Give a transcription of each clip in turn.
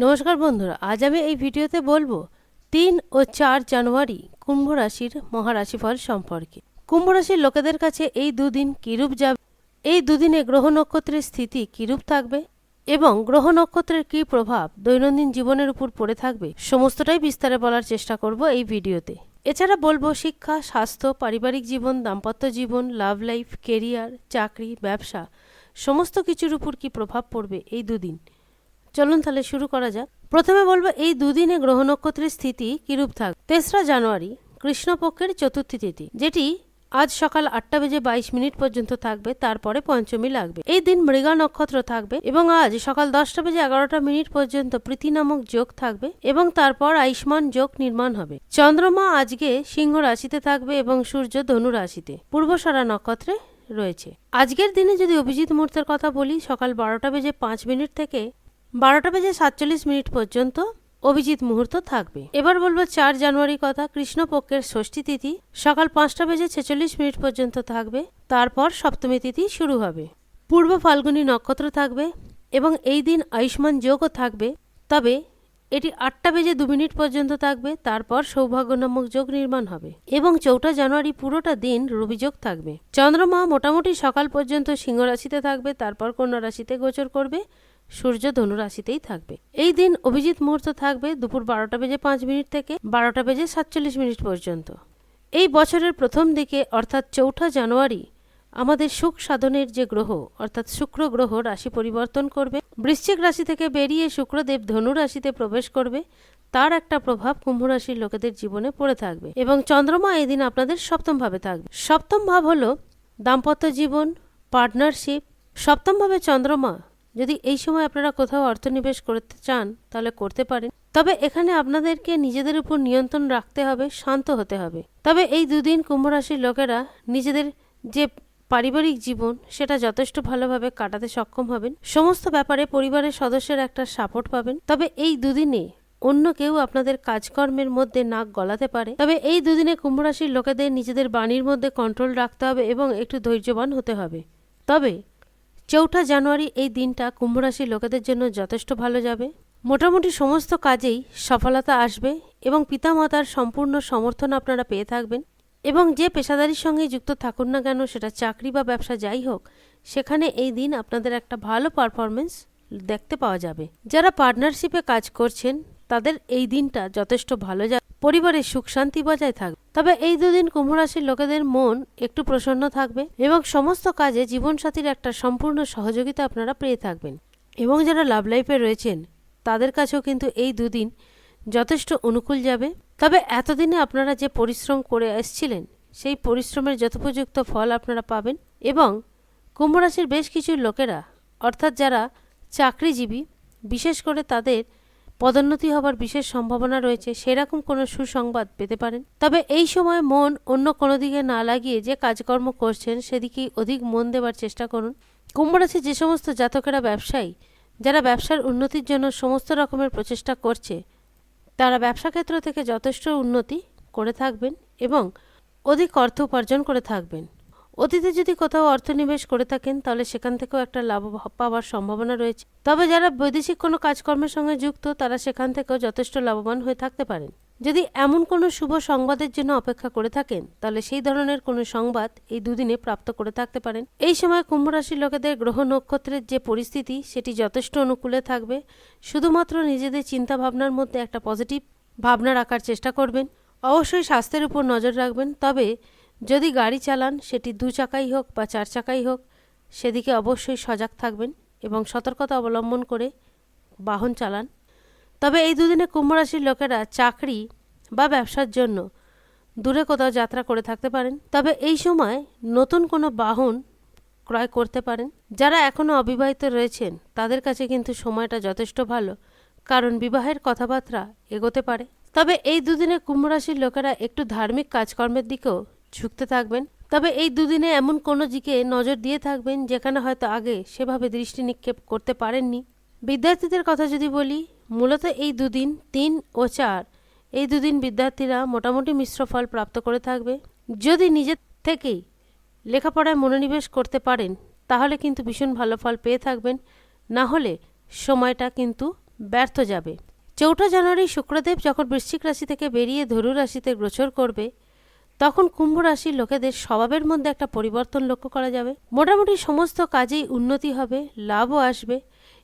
নমস্কার বন্ধুরা, আজ আমি এই ভিডিওতে বলব তিন ও চার জানুয়ারি কুম্ভ রাশির মহারাশিফল সম্পর্কে। কুম্ভ রাশির লোকেদের কাছে এই দুদিন কিরূপ যাবে, এই দুদিনে গ্রহ নক্ষত্রের স্থিতি কিরূপ থাকবে এবং গ্রহ নক্ষত্রের কী প্রভাব দৈনন্দিন জীবনের উপর পড়ে থাকবে সমস্তটাই বিস্তারে বলার চেষ্টা করব এই ভিডিওতে। এছাড়া বলব শিক্ষা, স্বাস্থ্য, পারিবারিক জীবন, দাম্পত্য জীবন, লাভ লাইফ, কেরিয়ার, চাকরি, ব্যবসা, সমস্ত কিছুর উপর কি প্রভাব পড়বে এই দুদিন। চলুন তাহলে শুরু করা যাক। প্রথমে বলব, এই দুদিনে গ্রহ নক্ষত্রের স্থিতি কিরূপ থাক? তেসরা জানুয়ারি, কৃষ্ণপক্ষের চতুর্থী তিথি, যেটি আজ সকাল আটটা বেজে বাইশ মিনিট পর্যন্ত থাকবে, তারপরে পঞ্চমী লাগবে। এই দিন মৃগা নক্ষত্র থাকবে এবং আজ সকাল দশটা বেজে এগারোটা মিনিট পর্যন্ত প্রীতি নামক যোগ থাকবে এবং তারপর আয়ুষ্মান যোগ নির্মাণ হবে। চন্দ্রমা আজকে সিংহ রাশিতে থাকবে এবং সূর্য ধনু রাশিতে পূর্বসরা নক্ষত্রে রয়েছে। আজকের দিনে যদি অভিজিৎ মুহূর্তের কথা বলি, সকাল বারোটা বেজে পাঁচ মিনিট থেকে বারোটা বেজে সাতচল্লিশ মিনিট পর্যন্ত অভিজিৎ মুহূর্ত থাকবে। এবার বলব চার জানুয়ারি কথা, কৃষ্ণপক্ষের ষষ্ঠী তিথি। সকাল পাঁচটা বেজে ছেচল্লিশ মিনিট পর্যন্ত থাকবে। তারপর সপ্তমী তিথি শুরু হবে। পূর্ব ফাল্গুনী নক্ষত্র থাকবে এবং এই দিন আয়ুষ্মান যোগও থাকবে। তবে এটি আটটা বেজে দু মিনিট পর্যন্ত থাকবে। তারপর সৌভাগ্য নামক যোগ নির্মাণ হবে এবং চৌঠা জানুয়ারি পুরোটা দিন রবিযোগ থাকবে। চন্দ্রমা মোটামুটি সকাল পর্যন্ত সিংহ রাশিতে থাকবে। তারপর কন্যা রাশিতে গোচর করবে। সূর্য ধনু রাশিতেই থাকবে। এই দিন অভিজিৎ মুহূর্ত থাকবে দুপুর বারোটা বেজে পাঁচ মিনিট থেকে বারোটা বেজে সাতচল্লিশ মিনিট পর্যন্ত। এই বছরের প্রথম দিকে, অর্থাৎ চৌঠা জানুয়ারি, আমাদের সুখ সাধনের যে গ্রহ, অর্থাৎ শুক্র গ্রহ রাশি পরিবর্তন করবে। বৃশ্চিক রাশি থেকে বেরিয়ে শুক্রদেব ধনু রাশিতে প্রবেশ করবে। তার একটা প্রভাব কুম্ভ রাশির লোকেদের জীবনে পড়ে থাকবে এবং চন্দ্রমা এই দিন আপনাদের সপ্তম ভাবে থাকবে। সপ্তম ভাব হলো দাম্পত্য জীবন, পার্টনারশিপ। সপ্তম ভাবে চন্দ্রমা যদি এই সময় আপনারা কোথাও অর্থনিবেশ করতে চান, তাহলে করতে পারেন। তবে এখানে আপনাদেরকে নিজেদের উপর নিয়ন্ত্রণ রাখতে হবে, শান্ত হতে হবে। তবে এই দুদিন কুম্ভ রাশির লোকেরা নিজেদের যে পারিবারিক জীবন, সেটা যথেষ্ট ভালোভাবে কাটাতে সক্ষম হবেন। সমস্ত ব্যাপারে পরিবারের সদস্যের একটা সাপোর্ট পাবেন। তবে এই দুদিনে অন্য কেউ আপনাদের কাজকর্মের মধ্যে নাক গলাতে পারে। তবে এই দুদিনে কুম্ভ রাশির লোকেদের নিজেদের বাণীর মধ্যে কন্ট্রোল রাখতে হবে এবং একটু ধৈর্যবান হতে হবে। তবে চৌঠা জানুয়ারি এই দিনটা কুম্ভ রাশির লোকেদের জন্য যথেষ্ট ভালো যাবে। মোটামুটি সমস্ত কাজেই সফলতা আসবে এবং পিতামাতার সম্পূর্ণ সমর্থন আপনারা পেয়ে থাকবেন এবং যে পেশাদারির সঙ্গে যুক্ত থাকুন না কেন, সেটা চাকরি বা ব্যবসা যাই হোক, সেখানে এই দিন আপনাদের একটা ভালো পারফরমেন্স দেখতে পাওয়া যাবে। যারা পার্টনারশিপে কাজ করছেন, তাদের এই দিনটা যথেষ্ট ভালো যাবে। পরিবারের সুখ শান্তি বজায় থাকবে তবে এই দুদিন কুম্ভ রাশির লোকেদের মন একটু প্রসন্ন থাকবে এবং সমস্ত কাজে জীবনসাথীর একটা সম্পূর্ণ সহযোগিতা আপনারা পেয়ে থাকবেন। এবং যারা লাভ লাইফে রয়েছেন, তাদের কাছেও কিন্তু এই দুদিন যথেষ্ট অনুকূল যাবে। তবে এতদিনে আপনারা যে পরিশ্রম করে এসছিলেন, সেই পরিশ্রমের যথোপযুক্ত ফল আপনারা পাবেন এবং কুম্ভ রাশির বেশ কিছু লোকেরা, অর্থাৎ যারা চাকরিজীবী, বিশেষ করে তাদের পদোন্নতি হবার বিশেষ সম্ভাবনা রয়েছে, সেরকম কোনো সুসংবাদ পেতে পারেন। তবে এই সময় মন অন্য কোনো দিকে না লাগিয়ে যে কাজকর্ম করছেন, সেদিকেই অধিক মন দেবার চেষ্টা করুন। কুম্ভ রাশি যে সমস্ত জাতকেরা ব্যবসায়ী, যারা ব্যবসার উন্নতির জন্য সমস্ত রকমের প্রচেষ্টা করছে, তারা ব্যবসা ক্ষেত্র থেকে যথেষ্ট উন্নতি করে থাকবেন এবং অধিক অর্থ উপার্জন করে থাকবেন। অতীতে যদি কোথাও অর্থনিবেশ করে থাকেন, তাহলে সেখান থেকেও একটা লাভ পাওয়ার সম্ভাবনা রয়েছে। তবে যারা বৈদেশিক কোনো কাজকর্মের সঙ্গে যুক্ত, তারা সেখান থেকেও যথেষ্ট লাভবান হয়ে থাকতে পারেন। যদি এমন কোনো শুভ সংবাদের জন্য অপেক্ষা করে থাকেন, তাহলে সেই ধরনের কোনো সংবাদ এই দুদিনে প্রাপ্ত করে থাকতে পারেন। এই সময় কুম্ভ রাশির লোকেদের গ্রহ নক্ষত্রের যে পরিস্থিতি, সেটি যথেষ্ট অনুকূলে থাকবে। শুধুমাত্র নিজেদের চিন্তা ভাবনার মধ্যে একটা পজিটিভ ভাবনা রাখার চেষ্টা করবেন। অবশ্যই স্বাস্থ্যের উপর নজর রাখবেন। তবে যদি গাড়ি চালান, সেটি দু চাকাই হোক বা চার চাকাই হোক, সেদিকে অবশ্যই সজাগ থাকবেন এবং সতর্কতা অবলম্বন করে বাহন চালান। তবে এই দুদিনে কুম্ভ রাশির লোকেরা চাকরি বা ব্যবসার জন্য দূরে কোথাও যাত্রা করে থাকতে পারেন। তবে এই সময় নতুন কোনো বাহন ক্রয় করতে পারেন। যারা এখনও অবিবাহিত রয়েছেন, তাদের কাছে কিন্তু সময়টা যথেষ্ট ভালো, কারণ বিবাহের কথাবার্তা এগোতে পারে। তবে এই দুদিনে কুম্ভ রাশির লোকেরা একটু ধার্মিক কাজকর্মের দিকেও ঝুঁকতে থাকবেন। তবে এই দুদিনে এমন কোনো দিকে নজর দিয়ে থাকবেন, যেখানে হয়তো আগে সেভাবে দৃষ্টি নিক্ষেপ করতে পারেননি। বিদ্যার্থীদের কথা যদি বলি, মূলত এই দুদিন তিন ও চার। এই দুদিন বিদ্যার্থীরা মোটামুটি মিশ্র ফল প্রাপ্ত করে থাকবে। যদি নিজের থেকেই লেখাপড়ায় মনোনিবেশ করতে পারেন, তাহলে কিন্তু ভীষণ ভালো ফল পেয়ে থাকবেন। না হলে সময়টা কিন্তু ব্যর্থ যাবে। চৌঠা জানুয়ারি শুক্রদেব যখন বৃশ্চিক রাশি থেকে বেরিয়ে ধনু রাশিতে গোচর করবে তখন কুম্ভ রাশির লোকেদের স্বভাবের মধ্যে একটা পরিবর্তন লক্ষ্য করা যাবে। মোটামুটি সমস্ত কাজেই উন্নতি হবে, লাভও আসবে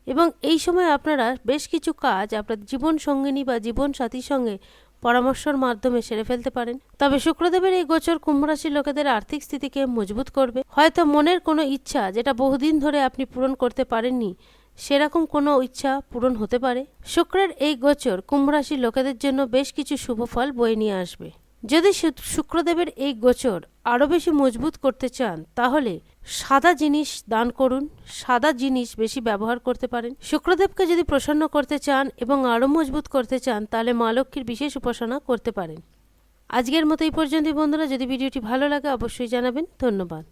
এবং এই সময় আপনারা বেশ কিছু কাজ আপনার জীবন সঙ্গিনী বা জীবন সাথীর সঙ্গে পরামর্শের মাধ্যমে সেরে ফেলতে পারেন। তবে শুক্রদেবের এই গোচর কুম্ভ রাশির লোকেদের আর্থিক স্থিতিকে মজবুত করবে। হয়তো মনের কোনো ইচ্ছা যেটা বহুদিন ধরে আপনি পূরণ করতে পারেননি, সেরকম কোনো ইচ্ছা পূরণ হতে পারে। শুক্রের এই গোচর কুম্ভ রাশির লোকেদের জন্য বেশ কিছু শুভ ফল বয়ে নিয়ে আসবে। যদি শুক্রদেবের এই গোচর আরও বেশি মজবুত করতে চান, তাহলে সাদা জিনিস দান করুন, সাদা জিনিস বেশি ব্যবহার করতে পারেন। শুক্রদেবকে যদি প্রসন্ন করতে চান এবং আরও মজবুত করতে চান, তাহলে মা লক্ষ্মীর বিশেষ উপাসনা করতে পারেন। আজকের মতো এই পর্যন্তই বন্ধুরা, যদি ভিডিওটি ভালো লাগে অবশ্যই জানাবেন। ধন্যবাদ।